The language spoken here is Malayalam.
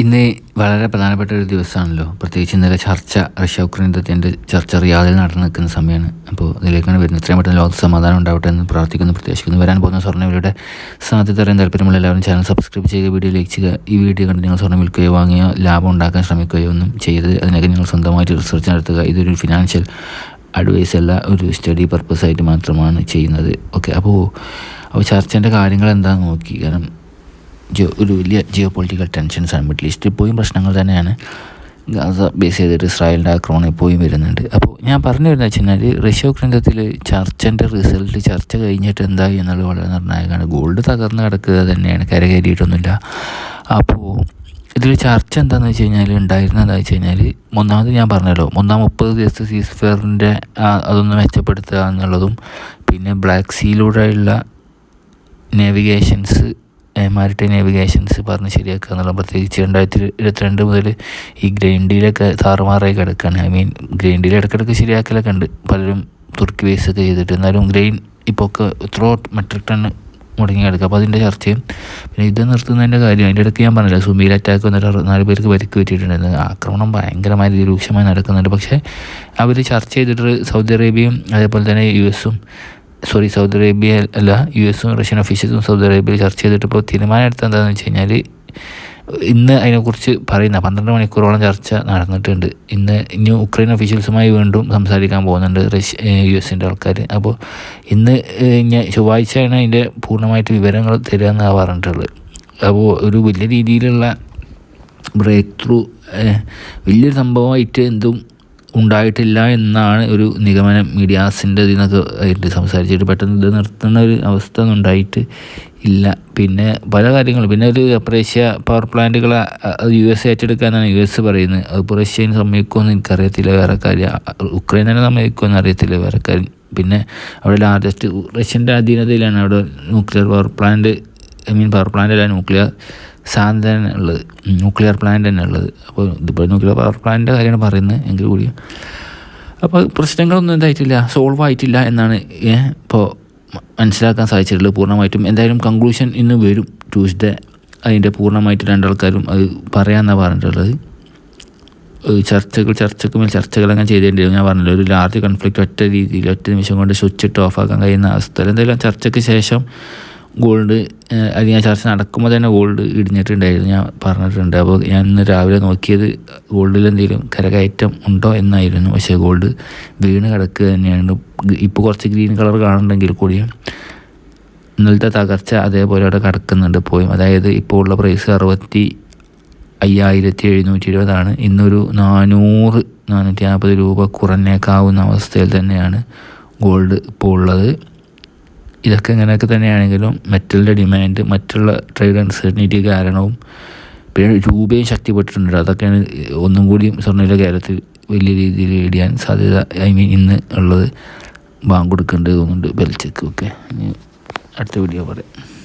ഇന്ന് വളരെ പ്രധാനപ്പെട്ട ഒരു ദിവസമാണല്ലോ. പ്രത്യേകിച്ച് ഇന്നലെ ചർച്ച റഷ്യ ഉക്രൈൻ യുദ്ധത്തിന്റെ ചർച്ച റിയാദിൽ നടന്നു നിൽക്കുന്ന സമയമാണ്. അപ്പോൾ അതിലേക്കാണ് വരുന്നത്. ഇത്രയും പെട്ടെന്ന് ലോകത്ത് സമാധാനം ഉണ്ടാവട്ടെ എന്ന് പ്രാർത്ഥിക്കുന്നു പ്രത്യേകിക്കുന്നു വരാൻ പോകുന്ന സ്വർണവിലയുടെ സാധ്യത അറിയാൻ താല്പര്യമുള്ള എല്ലാവരും ചാനൽ സബ്സ്ക്രൈബ് ചെയ്യുക വീഡിയോ ലൈക്ക് ചെയ്യുക. ഈ വീഡിയോ കണ്ട് നിങ്ങൾ സ്വർണം വിൽക്കുകയോ വാങ്ങുകയോ ലാഭം ഉണ്ടാക്കാൻ ശ്രമിക്കുകയോ ഒന്നും ചെയ്യരുത്. അതിനൊക്കെ നിങ്ങൾ സ്വന്തമായിട്ട് റിസർച്ച് നടത്തുക. ഇതൊരു ഫിനാൻഷ്യൽ അഡ്വൈസ് അല്ല ഒരു സ്റ്റഡി പർപ്പസ് ആയിട്ട് മാത്രമാണ് ചെയ്യുന്നത്. ഓക്കെ അപ്പോൾ അപ്പോൾ ചർച്ചേന്റെ കാര്യങ്ങൾ എന്താണെന്ന് നോക്കി. കാരണം ജിയോ ഒരു വലിയ ജിയോ പൊളിറ്റിക്കൽ ടെൻഷൻസാണ് മിഡിൽ ഈസ്റ്റ് ഇപ്പോഴും പ്രശ്നങ്ങൾ തന്നെയാണ്. ഗാസ ബേസ് ചെയ്തിട്ട് ഇസ്രായേലിന്റെ ആക്രമണം ഇപ്പോഴും വരുന്നുണ്ട്. അപ്പോൾ ഞാൻ പറഞ്ഞു വരുന്നത് വെച്ച് കഴിഞ്ഞാൽ റഷ്യ ഉക്രൈൻ ചർച്ചന്റെ റിസൾട്ട് ചർച്ച കഴിഞ്ഞിട്ട് എന്തായി എന്നുള്ളത് വളരെ നിർണായകമാണ്. ഗോൾഡ് തകർന്ന് കിടക്കുക തന്നെയാണ് കരകയറിയിട്ടൊന്നുമില്ല. അപ്പോൾ ഇതിൽ ചർച്ച എന്താണെന്ന് വെച്ച് കഴിഞ്ഞാൽ ഉണ്ടായിരുന്നത് വെച്ച് കഴിഞ്ഞാൽ ഒന്നാമത് ഞാൻ പറഞ്ഞല്ലോ ഒന്നാം മുപ്പത് ദിവസത്തെ സീസ് ഫെയറിന്റെ അതൊന്ന് മെച്ചപ്പെടുത്തുക എന്നുള്ളതും പിന്നെ ബ്ലാക്ക് സീയിലൂടെയുള്ള നാവിഗേഷൻസ് മാരിടൈം നാവിഗേഷൻസ് പറഞ്ഞ് ശരിയാക്കുക എന്നുള്ള പ്രത്യേകിച്ച് രണ്ടായിരത്തി ഇരുപത്തിരണ്ട് മുതൽ ഈ ഗ്രെയിൻ ഡീലൊക്കെ താറുമാറായി കിടക്കുകയാണ് ഐ മീൻ ഗ്രെയിൻ ഡീൽ ഇടയ്ക്കിടയ്ക്ക് ശരിയാക്കലൊക്കെ ഉണ്ട്. പലരും തുർക്കി ബേസൊക്കെ ചെയ്തിട്ട്. എന്നാലും ഗ്രെയിൻ ഇപ്പോൾ ഒക്കെ എത്രയോ മെട്രിക് ടൺ മുടങ്ങി കിടക്കുക അപ്പോൾ അതിന്റെ ചർച്ചയും പിന്നെ ഇത് നിർത്തുന്നതിന്റെ കാര്യം അതിന്റെ ഇടയ്ക്ക് ഞാൻ പറഞ്ഞില്ല സുമീൽ അറ്റാക്ക് വന്നിട്ട് നാല് പേർക്ക് പരിക്ക് പറ്റിയിട്ടുണ്ടായിരുന്നു. ആക്രമണം ഭയങ്കരമായി രൂക്ഷമായി നടക്കുന്നുണ്ട്. പക്ഷേ അവർ ചർച്ച ചെയ്തിട്ട് സൗദി അറേബ്യയും അതേപോലെ തന്നെ യു എസും സോറി സൗദി അറേബ്യ അല്ല യു എസും റഷ്യൻ ഒഫീഷ്യൽസും സൗദി അറേബ്യയിൽ ചർച്ച ചെയ്തിട്ടിപ്പോൾ തീരുമാനം എടുത്തത് എന്താണെന്ന് വെച്ച് കഴിഞ്ഞാൽ ഇന്ന് അതിനെക്കുറിച്ച് പറയുന്ന പന്ത്രണ്ട് മണിക്കൂറോളം ചർച്ച നടന്നിട്ടുണ്ട്. ഇന്ന് ഇനി ഉക്രൈൻ ഒഫീഷ്യൽസുമായി വീണ്ടും സംസാരിക്കാൻ പോകുന്നുണ്ട് റഷ്യ യു എസിന്റെ ആൾക്കാർ അപ്പോൾ ഇന്ന് ഞാൻ ചൊവ്വാഴ്ചയാണ് അതിന്റെ പൂർണമായിട്ട് വിവരങ്ങൾ തരിക എന്നാണ് പറഞ്ഞിട്ടുള്ളത് അപ്പോൾ ഒരു വലിയ രീതിയിലുള്ള ബ്രേക്ക് ത്രൂ വലിയൊരു സംഭവമായിട്ട് എന്തും ഉണ്ടായിട്ടില്ല എന്നാണ് ഒരു നിഗമനം മീഡിയാസിന്റെ ഇതിൽ നിന്നൊക്കെ ആയിട്ട് സംസാരിച്ചിട്ട് പെട്ടെന്ന് ഇത് നിർത്തുന്ന ഒരു അവസ്ഥ ഒന്നും ഉണ്ടായിട്ട് ഇല്ല. പിന്നെ പല കാര്യങ്ങളും. പിന്നെ ഒരു അപ്രേഷ്യ പവർ പ്ലാന്റുകൾ യു എസ് ഏറ്റെടുക്കാനാണ് യു എസ് പറയുന്നത്. അത് റഷ്യന് സമ്മതിക്കുമെന്ന് എനിക്കറിയത്തില്ല വേറെ കാര്യം. ഉക്രൈൻ തന്നെ സമ്മതിക്കുമെന്ന് അറിയത്തില്ല വേറെ കാര്യം. പിന്നെ അവിടെ ലാർജസ്റ്റ് റഷ്യന്റെ അധീനതയിലാണ് അവിടെ nuclear power plant I mean power plant അല്ല ന്യൂക്ലിയർ സാധനം തന്നെ ഉള്ളത്. ന്യൂക്ലിയർ പ്ലാന്റ് തന്നെ ഉള്ളത്. അപ്പോൾ ഇതിപ്പോൾ ന്യൂക്ലിയർ പവർ പ്ലാന്റിന്റെ കാര്യമാണ് പറയുന്നത്. എങ്കിൽ കൂടി അപ്പോൾ പ്രശ്നങ്ങളൊന്നും എന്തായിട്ടില്ല. സോൾവ് ആയിട്ടില്ല എന്നാണ് ഇപ്പോൾ മനസ്സിലാക്കാൻ സാധിച്ചിട്ടുള്ളത് പൂർണമായിട്ടും. എന്തായാലും കൺക്ലൂഷൻ ഇന്ന് വരും. ട്യൂസ്ഡേ അതിന്റെ പൂർണമായിട്ട് രണ്ടാൾക്കാരും അത് പറയാമെന്നാണ് പറഞ്ഞിട്ടുള്ളത്. ചർച്ചകൾ ചർച്ചയ്ക്ക് മേൽ ചർച്ചകൾ അങ്ങനെ ചെയ്തേണ്ടി വരും. ഞാൻ പറഞ്ഞില്ല ഒരു ലാർജ് കൺഫ്ലിക്റ്റ് ഒറ്റ രീതിയിൽ ഒറ്റ നിമിഷം കൊണ്ട് സ്വിച്ച് ഇട്ട് ഓഫാക്കാൻ കഴിയുന്ന അവസ്ഥ. എന്തായാലും ചർച്ചയ്ക്ക് ശേഷം ഗോൾഡ് അല്ലെങ്കിൽ ആ ചർച്ച നടക്കുമ്പോൾ തന്നെ ഗോൾഡ് ഇടിഞ്ഞിട്ടുണ്ടായിരുന്നു. ഞാൻ പറഞ്ഞിട്ടുണ്ട്. അപ്പോൾ ഞാൻ ഇന്ന് രാവിലെ നോക്കിയത് ഗോൾഡിൽ എന്തെങ്കിലും കരകയറ്റം ഉണ്ടോ എന്നായിരുന്നു. പക്ഷേ ഗോൾഡ് വീണ് കിടക്കുക തന്നെയാണ്. ഇപ്പോൾ കുറച്ച് ഗ്രീൻ കളർ കാണുന്നുണ്ടെങ്കിൽ കൂടിയും ഇന്നലത്തെ തകർച്ച അതേപോലെ അവിടെ കിടക്കുന്നുണ്ട് പോയും അതായത് ഇപ്പോൾ ഉള്ള പ്രൈസ് അറുപത്തി അയ്യായിരത്തി എഴുന്നൂറ്റി ഇരുപതാണ് ഇന്നൊരു നാനൂറ് നാനൂറ്റി നാൽപ്പത് രൂപ കുറഞ്ഞേക്കാവുന്ന അവസ്ഥയിൽ തന്നെയാണ് ഗോൾഡ് ഇപ്പോൾ ഉള്ളത്. ഇതൊക്കെ ഇങ്ങനെയൊക്കെ തന്നെയാണെങ്കിലും മെറ്റലിന്റെ ഡിമാൻഡ് മറ്റുള്ള ട്രേഡ് അൺസർട്ടനിറ്റി കാരണവും പിന്നെ രൂപയും ശക്തിപ്പെട്ടിട്ടുണ്ട്. അതൊക്കെയാണ് ഒന്നും കൂടിയും സ്വർണയിലെ കേരളത്തിൽ വലിയ രീതിയിൽ ഇടിയാൻ സാധ്യത ഐ മീൻ ഇന്ന് ഉള്ളത് ബാങ്ക് കൊടുക്കേണ്ടത് തോന്നുന്നുണ്ട്. ബെൽച്ചക്കും ഒക്കെ. അടുത്ത വീഡിയോ പറയാം.